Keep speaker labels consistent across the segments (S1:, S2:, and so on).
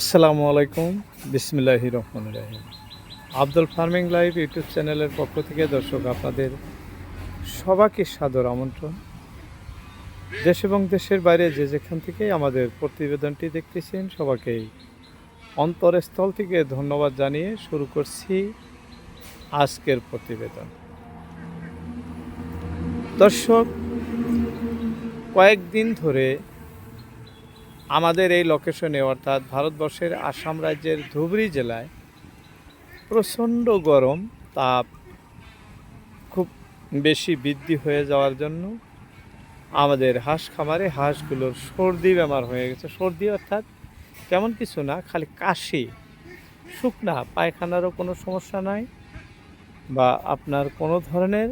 S1: আসসালামু আলাইকুম। বিসমিল্লাহি রহমান রাহিম। আব্দুল ফার্মিং লাইভ ইউটিউব চ্যানেলের পক্ষ থেকে দর্শক আপনাদের সবাইকে সাদর আমন্ত্রণ। দেশ এবং দেশের বাইরে যে যেখান থেকে আমাদের প্রতিবেদনটি দেখতেছেন সবাইকেই অন্তরস্থল থেকে ধন্যবাদ জানিয়ে শুরু করছি আজকের প্রতিবেদন। দর্শক, কয়েকদিন ধরে আমাদের এই লোকেশনে অর্থাৎ ভারতবর্ষের আসাম রাজ্যের ধুবড়ী জেলায় প্রচণ্ড গরম, তাপ খুব বেশি বৃদ্ধি হয়ে যাওয়ার জন্য আমাদের হাঁস খামারে হাঁসগুলোর সর্দি বেমার হয়ে গেছে। সর্দি অর্থাৎ তেমন কিছু না, খালি কাশি। শুকনা, পায়খানারও কোনো সমস্যা নাই বা আপনার কোনো ধরনের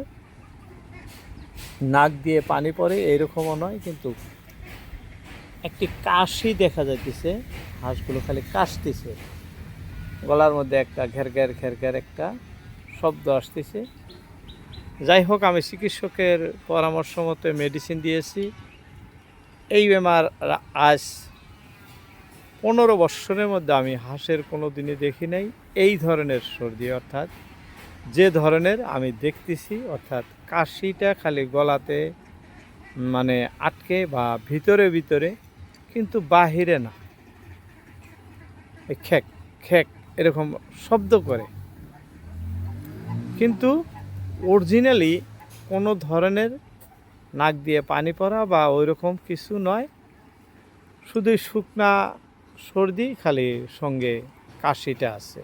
S1: নাক দিয়ে পানি পড়ে, এরকমও নয়, কিন্তু একটি কাশি দেখা যাইতেছে, হাঁসগুলো খালি কাশতেছে। গলার মধ্যে একটা ঘের ঘের ঘের ঘের একটা শব্দ আসতেছে। যাই হোক, আমি চিকিৎসকের পরামর্শ মতো মেডিসিন দিয়েছি। এই বেমার আজ পনেরো বৎসরের মধ্যে আমি হাঁসের কোনো দিনই দেখি নাই। এই ধরনের সর্দি, অর্থাৎ যে ধরনের আমি দেখতেছি, অর্থাৎ কাশিটা খালি গলাতে মানে আটকে বা ভিতরে ভিতরে কিন্তু বাহিরে না। খেক খেক এরকম শব্দ করে। কিন্তু অরিজিনালি কোনো ধরনের নাক দিয়ে পানি পড়া বা ওই রকম কিছু নয়। শুধু শুকনা সর্দি খালি সঙ্গে কাশিটা আছে।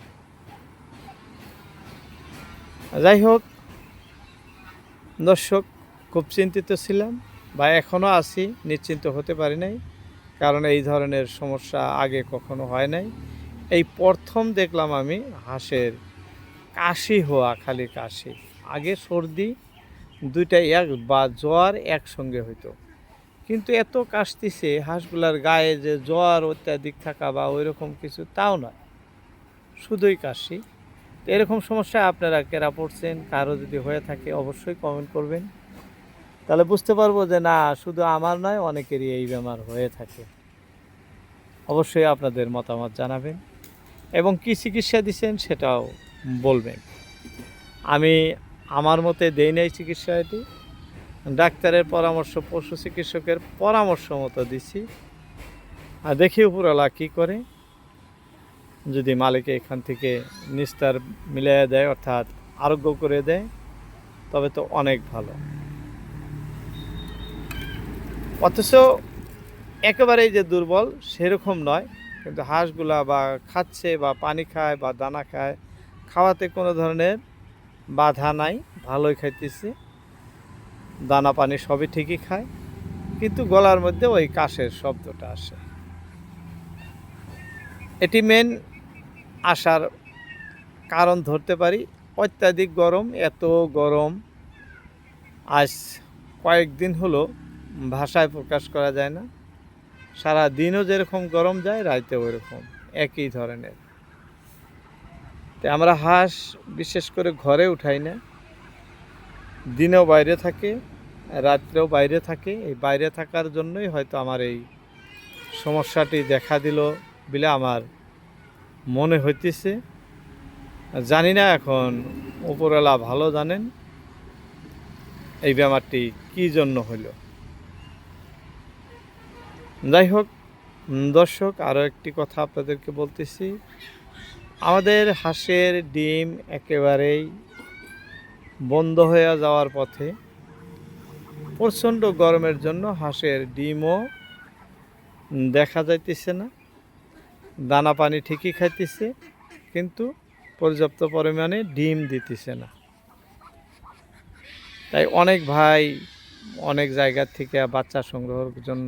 S1: যাই হোক, দর্শক, খুব চিন্তিত ছিলাম বা এখনও আছি, নিশ্চিন্ত হতে পারি নাই। কারণ এই ধরনের সমস্যা আগে কখনো হয় নাই। এই প্রথম দেখলাম আমি হাঁসের কাশি হওয়া, খালি কাশি। আগে সর্দি, দুইটা এক বা জ্বর একসঙ্গে হইতো। কিন্তু এত কাশতিছে, হাঁসগুলার গায়ে যে জ্বর অত্যাধিক থাকা বা ওই রকম কিছু তাও না শুধুই কাশি। তো এরকম সমস্যা আপনারা কেরা পড়ছেন, কারও যদি হয়ে থাকে অবশ্যই কমেন্ট করবেন। তাহলে বুঝতে পারব যে না, শুধু আমার নয়, অনেকেরই এই বেমার হয়ে থাকে। অবশ্যই আপনাদের মতামত জানাবেন এবং কী চিকিৎসা দিচ্ছেন সেটাও বলবেন। আমি আমার মতে দেই নাই চিকিৎসা এটি ডাক্তারের পরামর্শ, পশু চিকিৎসকের পরামর্শ মতো দিছি আর দেখি উপরওয়ালা কী করে। যদি মালিকে এখান থেকে নিস্তার মিলিয়ে দেয়, অর্থাৎ আরোগ্য করে দেয়, তবে তো অনেক ভালো। অথচ একেবারেই যে দুর্বল সেরকম নয়। কিন্তু হাঁসগুলা বা খাচ্ছে বা পানি খায় বা দানা খায়, খাওয়াতে কোনো ধরনের বাধা নাই, ভালোই খাইতেছে। দানা পানি সবই ঠিকই খায়, কিন্তু গলার মধ্যে ওই কাশের শব্দটা আসে। এটি মেন আসার কারণ ধরতে পারি। অত্যাধিক গরম, এত গরম। আজ কয়েকদিন হলো ভাষায় প্রকাশ করা যায় না। সারা দিনও যেরকম গরম যায় রাইতে ওইরকম একই ধরনের। তো আমরা হাঁস বিশেষ করে ঘরে উঠাই না। দিনেও বাইরে থাকে, রাত্রেও বাইরে থাকে। এই বাইরে থাকার জন্যই হয়তো আমার এই সমস্যাটি দেখা দিল বলে আমার মনে হইতেছে। জানি না এখন উপরওয়ালা ভালো জানেন, এই ব্যাপারটি কী জন্য হইল? যাই হোক, দর্শক আরও একটি কথা আপনাদেরকে বলতেছি। আমাদের হাঁসের ডিম একেবারেই বন্ধ হয়ে যাওয়ার পথে প্রচণ্ড গরমের জন্য হাঁসের ডিমও দেখা যাইতেছে না। দানা পানি ঠিকই খাইতেছে, কিন্তু পর্যাপ্ত পরিমাণে ডিম দিতেছে না। তাই অনেক ভাই অনেক জায়গা থেকে বাচ্চা সংগ্রহের জন্য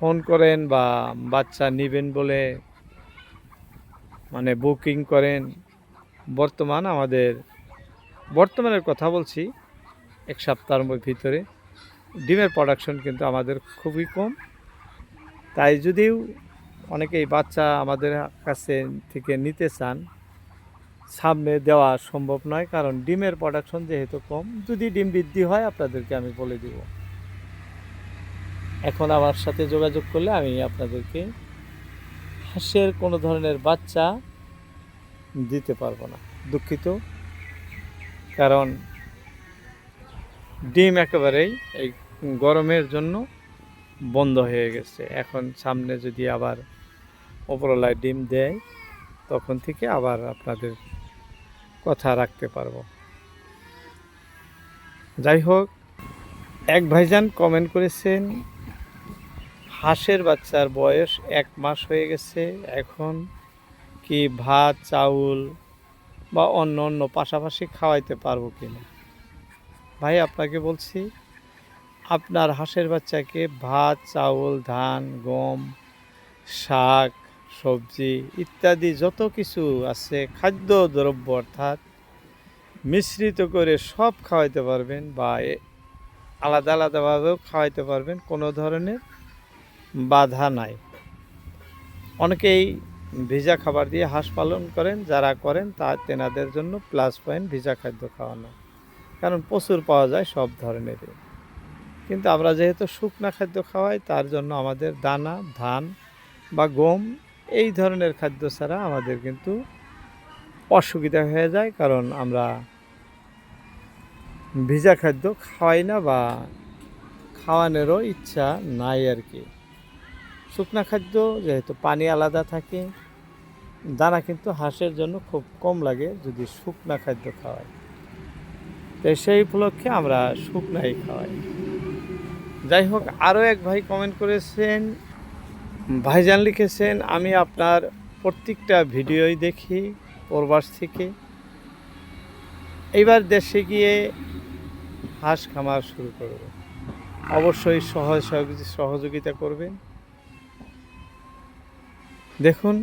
S1: ফোন করেন বা বাচ্চা নেবেন বলে মানে বুকিং করেন, বর্তমান আমাদের, বর্তমানের কথা বলছি, এক সপ্তাহের ভিতরে। ডিমের প্রোডাকশন কিন্তু আমাদের খুবই কম। তাই যদিও অনেকেই বাচ্চা আমাদের কাছে থেকে নিতে চান, সামনে দেওয়া সম্ভব নয়, কারণ ডিমের প্রোডাকশন যেহেতু কম, যদি ডিম বৃদ্ধি হয় আপনাদেরকে আমি বলে দিব। এখন আমার সাথে যোগাযোগ করলে আমি আপনাদেরকে হাঁসের কোনো ধরনের বাচ্চা দিতে পারব না। দুঃখিত। কারণ ডিম একেবারেই এই গরমের জন্য বন্ধ হয়ে গেছে। এখন সামনে যদি আবার ওপরলায় ডিম দেয়, তখন থেকে আবার আপনাদের কথা রাখতে পারব। যাই হোক, এক ভাইজান কমেন্ট করেছেন হাঁসের বাচ্চার বয়স এক মাস হয়ে গেছে। এখন কি ভাত, চাউল বা অন্য অন্য পাশাপাশি খাওয়াইতে পারব কি না ভাই, আপনাকে বলছি, আপনার হাঁসের বাচ্চাকে ভাত, চাউল, ধান, গম, শাক, সবজি ইত্যাদি যত কিছু আছে, খাদ্য দ্রব্য অর্থাৎ মিশ্রিত করে সব খাওয়াইতে পারবেন বা আলাদা আলাদাভাবেও খাওয়াইতে পারবেন। কোনো ধরনের বাধা নাই। অনেকেই ভিজা খাবার দিয়ে হাঁস পালন করেন, যারা করেন তা তেনাদের জন্য প্লাস পয়েন্ট ভিজা খাদ্য খাওয়ানো। কারণ প্রচুর পাওয়া যায় সব ধরনের কিন্তু আমরা যেহেতু শুকনা খাদ্য খাওয়াই, তার জন্য আমাদের দানা, ধান বা গম এই ধরনের খাদ্য ছাড়া আমাদের কিন্তু অসুবিধা হয়ে যায়, কারণ আমরা ভিজা খাদ্য খাওয়াই না বা খাওয়ানোরও ইচ্ছা নাই আর কি। শুকনা খাদ্য, যেহেতু পানি আলাদা থাকে, দানা কিন্তু হাঁসের জন্য খুব কম লাগে যদি শুকনা খাদ্য খাওয়াই। তো সেই উপলক্ষে আমরা শুকনাই খাওয়াই। যাই হোক, আরও এক ভাই কমেন্ট করেছেন, ভাইজান লিখেছেন, আমি আপনার প্রত্যেকটা ভিডিওই দেখি প্রবাস থেকে। এইবার দেশে গিয়ে হাঁস খামার শুরু করব। অবশ্যই সহজ সহযোগি- সহযোগিতা করবেন। দেখুন,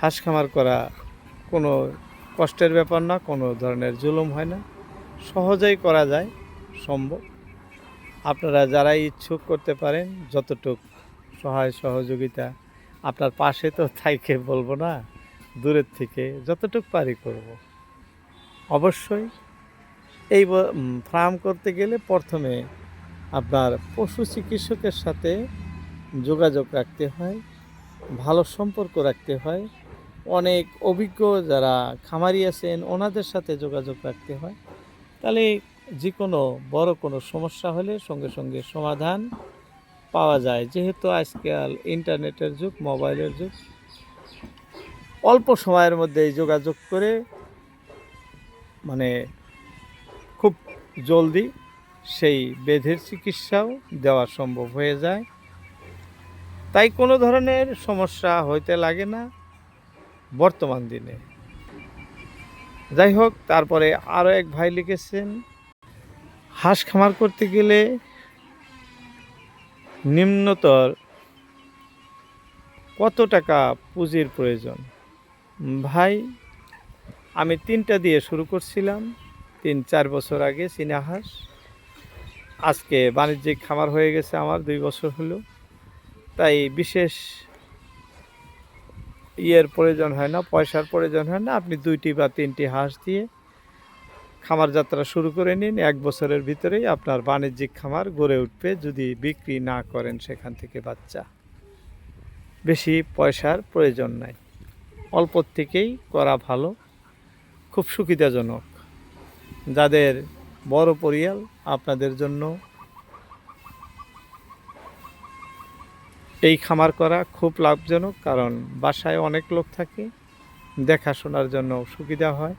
S1: হাঁস খামার করা কোনো কষ্টের ব্যাপার না, কোনো ধরনের জুলুম হয় না। সহজেই করা যায়, সম্ভব। আপনারা যারাই ইচ্ছুক করতে পারেন, যতটুক সহায় সহযোগিতা আপনার পাশে তো থাইকে বলব না, দূরের থেকে যতটুক পারি করব। অবশ্যই এই ফার্ম করতে গেলে প্রথমে আপনার পশু চিকিৎসকের সাথে যোগাযোগ রাখতে হয়। ভালো সম্পর্ক রাখতে হয়। অনেক অভিজ্ঞ যারা খামারি আছেন, ওনাদের সাথে যোগাযোগ রাখতে হয়। তাহলে যে কোনো বড় কোনো সমস্যা হলে সঙ্গে সঙ্গে সমাধান পাওয়া যায়। যেহেতু আজকাল ইন্টারনেটের যুগ, মোবাইলের যুগ, অল্প সময়ের মধ্যে যোগাযোগ করে মানে খুব জলদি সেই বেধের চিকিৎসাও দেওয়া সম্ভব হয়ে যায়। তাই কোনো ধরনের সমস্যা হইতে লাগে না বর্তমান দিনে। যাই হোক তারপরে আরও এক ভাই লিখেছেন, হাঁস খামার করতে গেলে নিম্নতর কত টাকা পুঁজির প্রয়োজন? ভাই, আমি তিনটা দিয়ে শুরু করছিলাম। তিন, চার বছর আগে চীনা হাঁস। আজকে বাণিজ্যিক খামার হয়ে গেছে আমার, দুই বছর হলো। তাই বিশেষ ইয়ের প্রয়োজন হয় না, পয়সার প্রয়োজন হয় না। আপনি দুইটি বা তিনটি হাঁস দিয়ে খামার যাত্রা শুরু করে নিন। এক বছরের ভিতরেই আপনার বাণিজ্যিক খামার গড়ে উঠবে যদি বিক্রি না করেন সেখান থেকে বাচ্চা। বেশি পয়সার প্রয়োজন নাই। অল্প থেকেই করা ভালো, খুব সুবিধাজনক। যাদের বড় পরিয়াল আপনাদের জন্য এই খামার করা খুব লাভজনক, কারণ বাসায় অনেক লোক থাকে, দেখাশোনার জন্য সুবিধা হয়।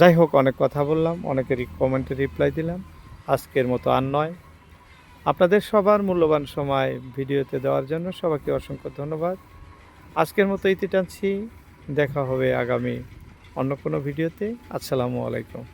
S1: যাই হোক, অনেক কথা বললাম, অনেকেরই কমেন্টে রিপ্লাই দিলাম। আজকের মতো আর নয়। আপনাদের সবার মূল্যবান সময় ভিডিওতে দেওয়ার জন্য সবাইকে অসংখ্য ধন্যবাদ। আজকের মতো ইতি টানছি, দেখা হবে আগামী অন্য কোনো ভিডিওতে। আসসালামু আলাইকুম।